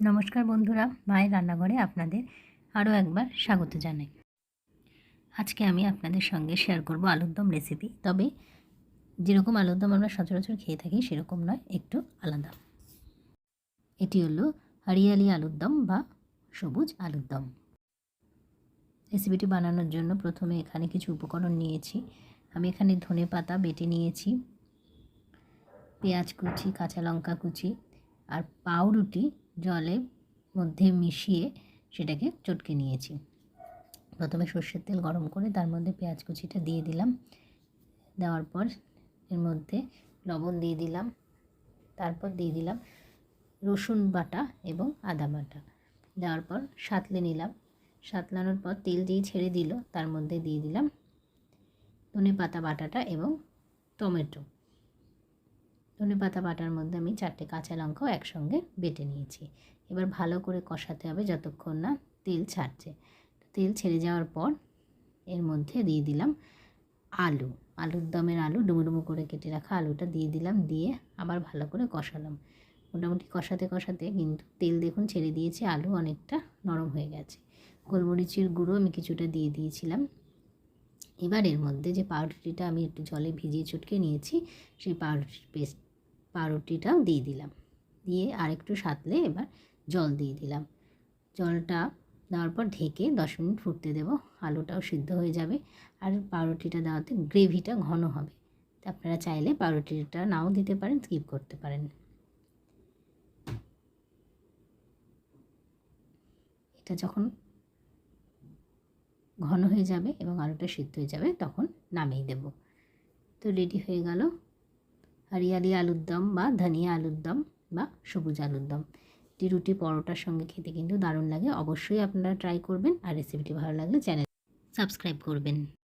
নমস্কার বন্ধুরা, মায়ের রান্নাঘরে আপনাদের আরও একবার স্বাগত জানাই। আজকে আমি আপনাদের সঙ্গে শেয়ার করব আলুর দম রেসিপি তবে যেরকম আলুর দম আমরা সচরাচর খেয়ে থাকি, সেরকম নয়, একটু আলাদা। এটি হলো হরিয়ালি আলুর দম বা সবুজ আলুর দম। রেসিপিটি বানানোর জন্য প্রথমে এখানে কিছু উপকরণ নিয়েছি। আমি এখানে ধনে পাতা বেটে নিয়েছি, পেঁয়াজ কুচি, কাঁচা লঙ্কা কুচি আর পাউরুটি জলের মধ্যে মিশিয়ে সেটাকে চটকে নিয়েছি। প্রথমে সর্ষের তেল গরম করে তার মধ্যে পেঁয়াজ কুচিটা দিয়ে দিলাম। দেওয়ার পর এর মধ্যে লবণ দিয়ে দিলাম। তারপর দিয়ে দিলাম রসুন বাটা এবং আদা বাটা। দেওয়ার পর সাতলে নিলাম। সাতলানোর পর তেল দিয়ে ছেড়ে দিল। তার মধ্যে দিয়ে দিলাম ধনে পাতা বাটাটা এবং টমেটো। ধনে পাতা বাটার মধ্যে আমি চারটে কাঁচা লঙ্কাও একসঙ্গে বেটে নিয়েছি। এবার ভালো করে কষাতে হবে যতক্ষণ না তেল ছাড়ছে। তেল ছেড়ে যাওয়ার পর এর মধ্যে দিয়ে দিলাম আলু। আলুর দমের আলু ডুমো ডুমো করে কেটে রাখা আলুটা দিয়ে দিলাম, দিয়ে আবার ভালো করে কষালাম। মোটামুটি কষাতে কষাতে কিন্তু তেল দেখুন ছেড়ে দিয়েছে, আলু অনেকটা নরম হয়ে গেছে। গোলমরিচের গুঁড়ো আমি কিছুটা দিয়ে দিয়েছিলাম। এবার এর মধ্যে যে পাউরুটিটা আমি একটু জলে ভিজিয়ে চটকে নিয়েছি, সেই পাউরুটির পেস্ট, পাউরুটিটাও দিয়ে দিলাম। দিয়ে আরেকটু সাতলে এবার জল দিয়ে দিলাম। জলটা দেওয়ার পর ঢেকে দশ মিনিট ফুটতে দেব, আলুটাও সিদ্ধ হয়ে যাবে আর পাউরুটিটা দেওয়াতে গ্রেভিটা ঘন হবে। আপনারা চাইলে পাউরুটিটা নাও দিতে পারেন, স্কিপ করতে পারেন। এটা যখন ঘন হয়ে যাবে এবং আলুটা সিদ্ধ হয়ে যাবে, তখন নামিয়ে দেব। তো রেডি হয়ে গেল হরিয়ালি আলুর দম বা ধনিয়া আলুর দম বা সবুজ আলুর দম। এটি রুটি পরোটার সঙ্গে খেতে কিন্তু দারুণ লাগে। অবশ্যই আপনারা ট্রাই করবেন আর রেসিপিটি ভালো লাগলে চ্যানেল সাবস্ক্রাইব করবেন।